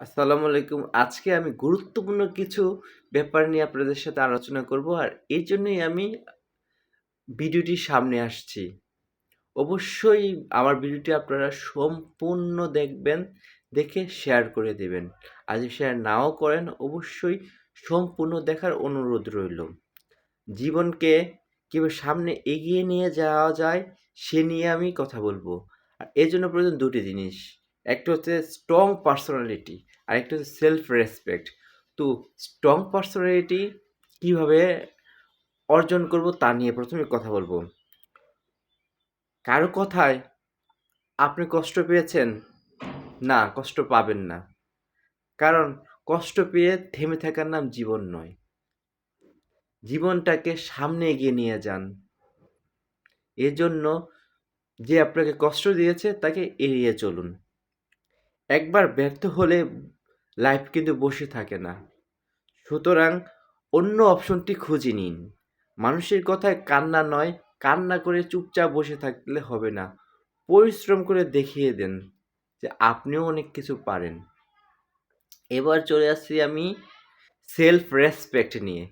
আসসালামু আলাইকুম। আজকে আমি গুরুত্বপূর্ণ কিছু ব্যাপার নিয়ে আপনাদের সাথে আলোচনা করব। আর এইজন্যই আমি ভিডিওটি সামনে আসছি। অবশ্যই আমার ভিডিওটি আপনারা সম্পূর্ণ দেখবেন, দেখে শেয়ার করে দেবেন আর যদি শেয়ার নাও করেন অবশ্যই সম্পূর্ণ দেখার অনুরোধ রইল। জীবনকে কীভাবে সামনে এগিয়ে নিয়ে যাওয়া যায় সে নিয়ে আমি কথা বলব আর এর জন্য প্রয়োজন দুটি জিনিস। একটা হচ্ছে স্ট্রং পার্সোনালিটি আরেকটা হচ্ছে সেলফ রেসপেক্ট। তো স্ট্রং পার্সোনালিটি কীভাবে অর্জন করব তা নিয়ে প্রথমে কথা বলব। কারও কথায় আপনি কষ্ট পেয়েছেন? না, কষ্ট পাবেন না। কারণ কষ্ট পেয়ে থেমে থাকার নাম জীবন নয়। জীবনটাকে সামনে এগিয়ে নিয়ে যান। এজন্য যে আপনাকে কষ্ট দিয়েছে তাকে এড়িয়ে চলুন। একবার ব্যর্থ হলে লাইফ কিন্তু বসে থাকে না। সুতরাং অন্য অপশনটি খুঁজে নিন। মানুষের কথায় কান্না নয়, কান্না করে চুপচাপ বসে থাকলে হবে না। পরিশ্রম করে দেখিয়ে দেন যে আপনিও অনেক কিছু পারেন। এবার চলে আসছি আমি সেলফ রেসপেক্ট নিয়ে।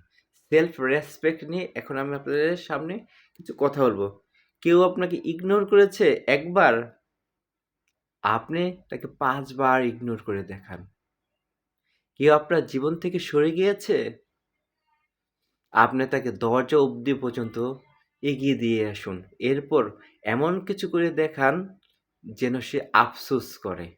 সেলফ রেসপেক্ট নিয়ে এখন আমি আপনাদের সামনে কিছু কথা বলব। কেউ আপনাকে ইগনোর করেছে একবার, আপনি তাকে পাঁচবার ইগনোর করে দেখান। কেউ আপনার জীবন থেকে সরে গিয়েছে? আপনি তাকে দরজা অবধি পর্যন্ত এগিয়ে দিয়ে আসুন। এরপর এমন কিছু করে দেখান যেন সে আফসোস করে।